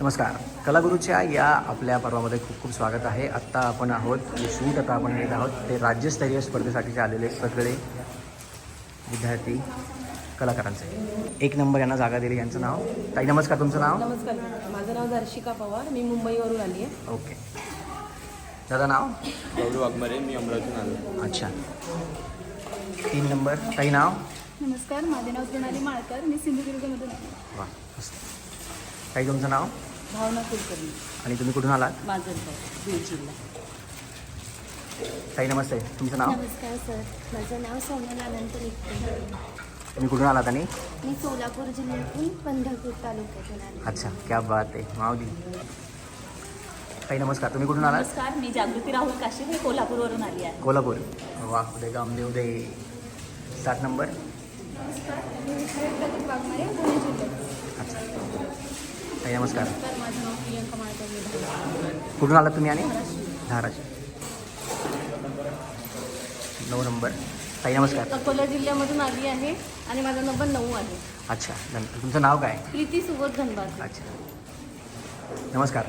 नमस्कार. कलागुरूच्या या आपल्या पर्वामध्ये खूप खूप स्वागत आहे. आत्ता आपण आहोत जे शूट आता आपण घेत आहोत ते राज्यस्तरीय स्पर्धेसाठीचे आलेले सगळे विद्यार्थी कलाकारांचे. एक नंबर यांना जागा दिली यांचं नाव. ताई नमस्कार तुमचं नाव? नमस्कार. माझं नाव दर्शिका पवार. मी मुंबईवरून आली आहे. ओके. दादा नाव? गौरव वाघमारे. मी अमरावतीतून आलो अच्छा. तीन नंबर. ताई नाव? नमस्कार. माझे नाव प्रणाली माळकर. मी सिंधुदुर्गमधून वा मस्त. ताई तुमचं नाव? भावना कुलकर्णी आणि तुम्ही कुठून आलात? माझं बीड जिल्हा. ताई नमस्ते. तुमचं नाव? नमस्कार सर. माझं नाव सोनल अनंत निकटे तुम्ही कुठून आलात आणि? मी सोलापूर जिल्ह्यातून पंढरपूर तालुक्यातून आले. अच्छा क्या बात आहे. माऊली. ताई नमस्कार. तुम्ही कुठून आलात? नमस्कार मी जागृती राहुल काशी मी कोल्हापूरवरून आली आहे. कोल्हापूर. वा उदय गामदेव दे. सात नंबर. मी प्रदीप वाघमारे पुणे जिल्ह्यात. अच्छा. ताई नमस्कार. तर माझं नाव प्रियंका माळकर मी कुठून आलात तुम्ही आणि? धाराशिव. नऊ नंबर. ताई नमस्कार. अकोला जिल्ह्यामधून आली आहे आणि माझा नंबर नऊ आहे. अच्छा धन- तुमचं नाव काय? प्रीती सुबोध धनबाद. अच्छा. नमस्कार.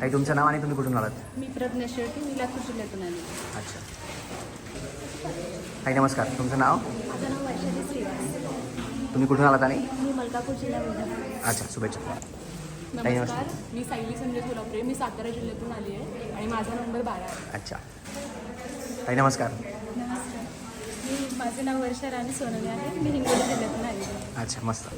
ताई तुमचं नाव आणि तुम्ही कुठून आलात? मी प्रज्ञा शेळके मी लातूर जिल्ह्यातून आली. अच्छा. ताई नमस्कार. तुमचं नाव? माझं नाव वैशाली श्रीवास. तुम्ही कुठून आलात आणि? मी मलकापूर जिल्ह्यामध्ये अच्छा शुभेच्छा. नमस्कार. मी सायली संजय सोलापुरे. मी सातारा जिल्ह्यातून आली आहे आणि माझा नंबर बारा आहे. अच्छा. ताई नमस्कार. नमस्कार. मी माझे नाव वर्षा राणी सोनवणे आहे. मी हिंगोली जिल्ह्यातून आलेली आहे. अच्छा मस्त.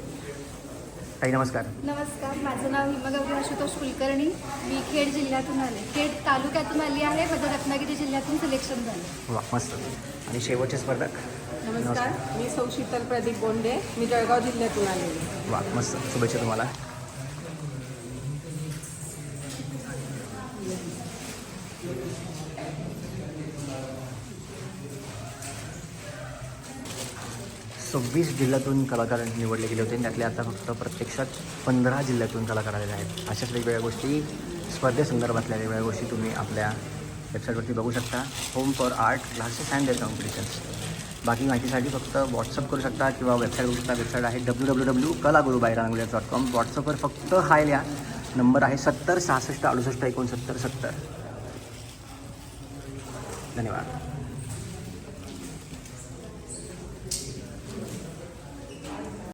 ताई नमस्कार. नमस्कार. माझं नाव हिमगौरी आशुतोष कुलकर्णी मी खेड जिल्ह्यातून आले खेड तालुक्यातून आली आहे. माझं रत्नागिरी जिल्ह्यातून सिलेक्शन झालं वा मस्त. आणि शेवटचे स्पर्धक? नमस्कार. मी सौ शीतल प्रदीप बोंडे. मी जळगाव जिल्ह्यातून आलेली. वा मस्त. शुभेच्छा तुम्हाला. सव्वीस जिल्ह्यातून कलाकार निवडले गेले होते. त्यातले आता फक्त प्रत्यक्षात पंधरा जिल्ह्यातून कलाकार आलेले आहेत. अशाच वेगवेगळ्या गोष्टी स्पर्धेसंदर्भातल्या वेगवेगळ्या गोष्टी तुम्ही आपल्या वेबसाईटवरती बघू शकता. Home for art classes and their competitions बाकी माहितीसाठी फक्त व्हॉट्सअप करू शकता किंवा वेबसाईट बघू शकता वेबसाईट आहे डब्ल्यू डब्ल्यू डब्ल्यू कलागुरू बायरांगुल्या डॉट कॉम व्हॉट्सअपवर फक्त हाय लिहा. नंबर आहे सत्तर सहासष्ट अडुसष्ट एकोणसत्तर सत्तर. धन्यवाद.